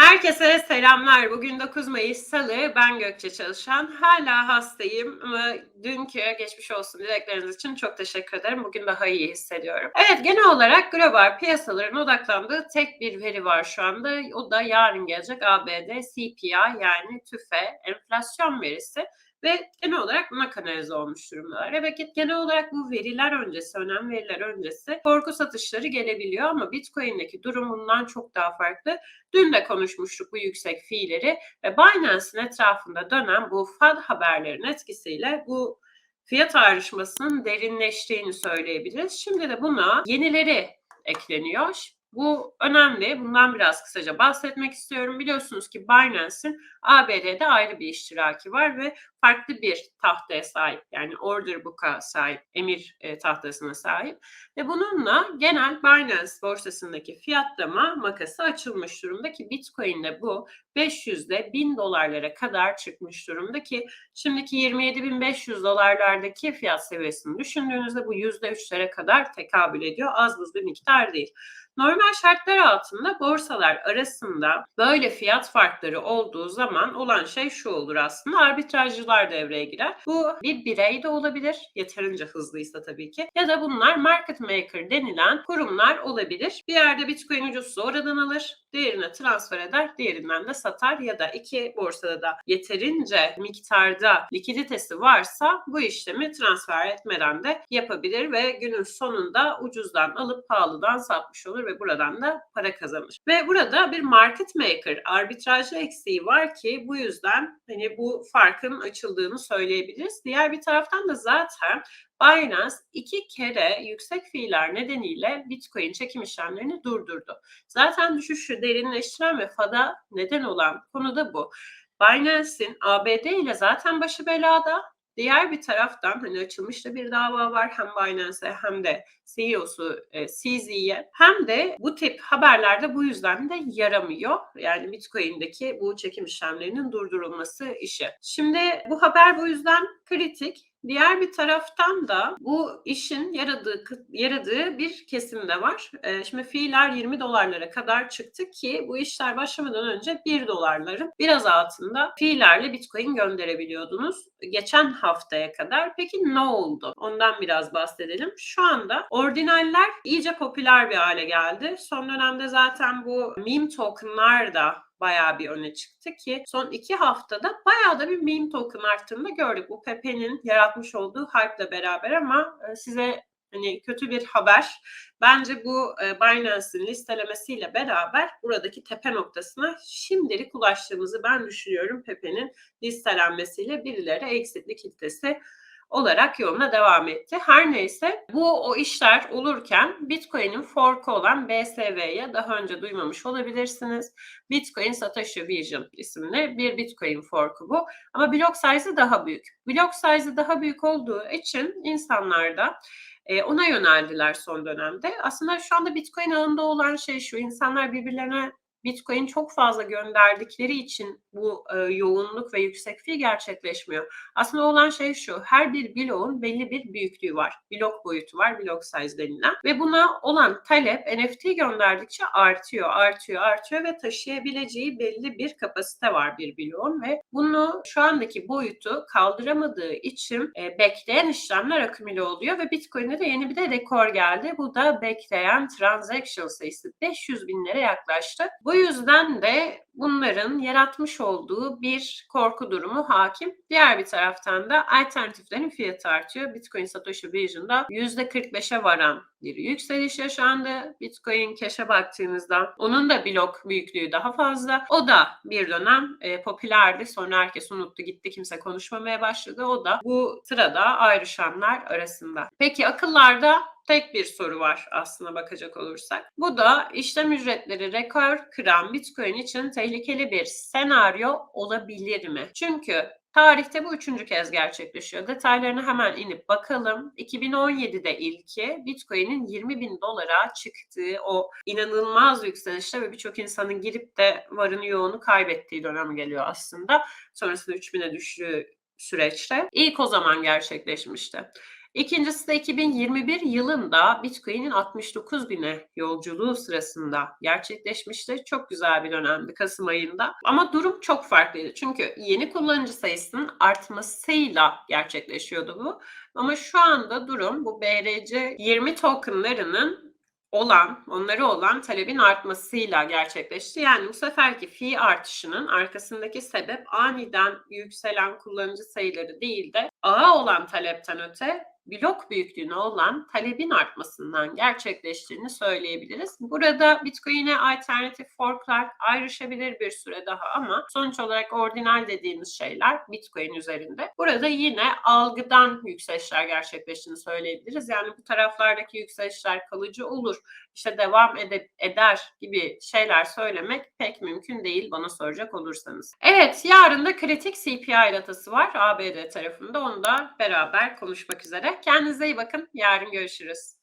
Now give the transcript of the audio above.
Herkese selamlar. Bugün 9 Mayıs Salı. Ben Gökçe Çalışan. Hala hastayım ama dünkü geçmiş olsun dilekleriniz için çok teşekkür ederim. Bugün daha iyi hissediyorum. Evet genel olarak global piyasaların odaklandığı tek bir veri var şu anda. O da yarın gelecek ABD CPI yani TÜFE enflasyon verisi ve genel olarak buna olmuş durumdalar. Evet genel olarak bu veriler öncesi, önemli veriler öncesi korku satışları gelebiliyor ama Bitcoin'deki durum bundan çok daha farklı. Dün de konuşmuştuk bu yüksek fiilleri ve Binance'in etrafında dönen bu FAD haberlerin etkisiyle bu fiyat ayrışmasının derinleştiğini söyleyebiliriz. Şimdi de buna yenileri ekleniyor. Bu önemli. Bundan biraz kısaca bahsetmek istiyorum. Biliyorsunuz ki Binance'in ABD'de ayrı bir iştiraki var ve farklı bir tahtaya sahip. Yani order book'a sahip, emir e, tahtasına sahip. Ve bununla genel Binance borsasındaki fiyatlama makası açılmış durumda ki Bitcoin'de bu 500'de 1000 dolarlara kadar çıkmış durumda ki şimdiki 27.500 dolarlardaki fiyat seviyesini düşündüğünüzde bu %3'lere kadar tekabül ediyor. Az buz bir miktar değil. Normal şartlar altında borsalar arasında böyle fiyat farkları olduğu zaman olan şey şu olur aslında arbitrajcılar devreye girer. Bu bir birey de olabilir yeterince hızlıysa tabii ki ya da bunlar market maker denilen kurumlar olabilir. Bir yerde bitcoin ucuzsa oradan alır diğerine transfer eder diğerinden de satar ya da iki borsada da yeterince miktarda likiditesi varsa bu işlemi transfer etmeden de yapabilir ve günün sonunda ucuzdan alıp pahalıdan satmış olur ve buradan da para kazanır. Ve burada bir market maker arbitrajlı eksiği var ki bu yüzden hani bu farkın açıldığını söyleyebiliriz. Diğer bir taraftan da zaten Binance iki kere yüksek fiiller nedeniyle Bitcoin çekim işlemlerini durdurdu. Zaten düşüşü derinleştiren ve FAD'a neden olan konu da bu. Binance'in ABD ile zaten başı belada Diğer bir taraftan hani açılmış da bir dava var hem Binance'e hem de CEO'su e, CZ'ye hem de bu tip haberlerde bu yüzden de yaramıyor. Yani Bitcoin'deki bu çekim işlemlerinin durdurulması işi. Şimdi bu haber bu yüzden kritik. Diğer bir taraftan da bu işin yaradığı yaradığı bir kesim de var. E, şimdi fiiller 20 dolarlara kadar çıktı ki bu işler başlamadan önce 1 dolarların biraz altında fiillerle Bitcoin gönderebiliyordunuz. Geçen haftaya kadar. Peki ne oldu? Ondan biraz bahsedelim. Şu anda ordinaller iyice popüler bir hale geldi. Son dönemde zaten bu meme tokenlar da bayağı bir öne çıktı ki son iki haftada bayağı da bir meme token arttığını gördük. Bu Pepe'nin yaratmış olduğu hype beraber ama e, size hani kötü bir haber. Bence bu e, Binance'in listelemesiyle beraber buradaki tepe noktasına şimdilik ulaştığımızı ben düşünüyorum. Pepe'nin listelenmesiyle birileri exit likiditesi olarak yoluna devam etti. Her neyse bu o işler olurken Bitcoin'in forku olan BSV'ye daha önce duymamış olabilirsiniz. Bitcoin Satoshi Vision isimli bir Bitcoin forku bu. Ama blok size'ı daha büyük. Blok size'ı daha büyük olduğu için insanlar da e, ona yöneldiler son dönemde. Aslında şu anda Bitcoin ağında olan şey şu. insanlar birbirlerine Bitcoin çok fazla gönderdikleri için bu e, yoğunluk ve yüksek fi gerçekleşmiyor. Aslında olan şey şu. Her bir bloğun belli bir büyüklüğü var. Blok boyutu var. Blok size denilen. Ve buna olan talep NFT gönderdikçe artıyor, artıyor, artıyor ve taşıyabileceği belli bir kapasite var bir bloğun ve bunu şu andaki boyutu kaldıramadığı için e, bekleyen işlemler akümüle oluyor ve Bitcoin'de de yeni bir de rekor geldi. Bu da bekleyen transaction sayısı 500 binlere yaklaştı. Bu yüzden de bunların yaratmış olduğu bir korku durumu hakim. Diğer bir taraftan da alternatiflerin fiyatı artıyor. Bitcoin Satoshi Vision'da %45'e varan bir yükseliş yaşandı. Bitcoin Cash'e baktığınızda onun da blok büyüklüğü daha fazla. O da bir dönem e, popülerdi. Sonra herkes unuttu gitti. Kimse konuşmamaya başladı. O da bu sırada ayrışanlar arasında. Peki akıllarda tek bir soru var aslına bakacak olursak. Bu da işlem ücretleri rekor kıran Bitcoin için tehlikeli bir senaryo olabilir mi? Çünkü Tarihte bu üçüncü kez gerçekleşiyor. Detaylarına hemen inip bakalım. 2017'de ilki Bitcoin'in 20 bin dolara çıktığı o inanılmaz yükselişte ve birçok insanın girip de varını yoğunu kaybettiği dönem geliyor aslında. Sonrasında 3000'e düştüğü süreçte. İlk o zaman gerçekleşmişti. İkincisi de 2021 yılında Bitcoin'in 69 bine yolculuğu sırasında gerçekleşmişti. Çok güzel bir dönemdi Kasım ayında. Ama durum çok farklıydı. Çünkü yeni kullanıcı sayısının artmasıyla gerçekleşiyordu bu. Ama şu anda durum bu BRC 20 tokenlarının olan, onları olan talebin artmasıyla gerçekleşti. Yani bu seferki fi artışının arkasındaki sebep aniden yükselen kullanıcı sayıları değil de ağa olan talepten öte blok büyüklüğüne olan talebin artmasından gerçekleştiğini söyleyebiliriz. Burada Bitcoin'e alternatif forklar ayrışabilir bir süre daha ama sonuç olarak ordinal dediğimiz şeyler Bitcoin üzerinde. Burada yine algıdan yükselişler gerçekleştiğini söyleyebiliriz. Yani bu taraflardaki yükselişler kalıcı olur, işte devam ede- eder gibi şeyler söylemek pek mümkün değil bana soracak olursanız. Evet, yarın da kritik CPI datası var ABD tarafında. Onu da beraber konuşmak üzere. Kendinize iyi bakın. Yarın görüşürüz.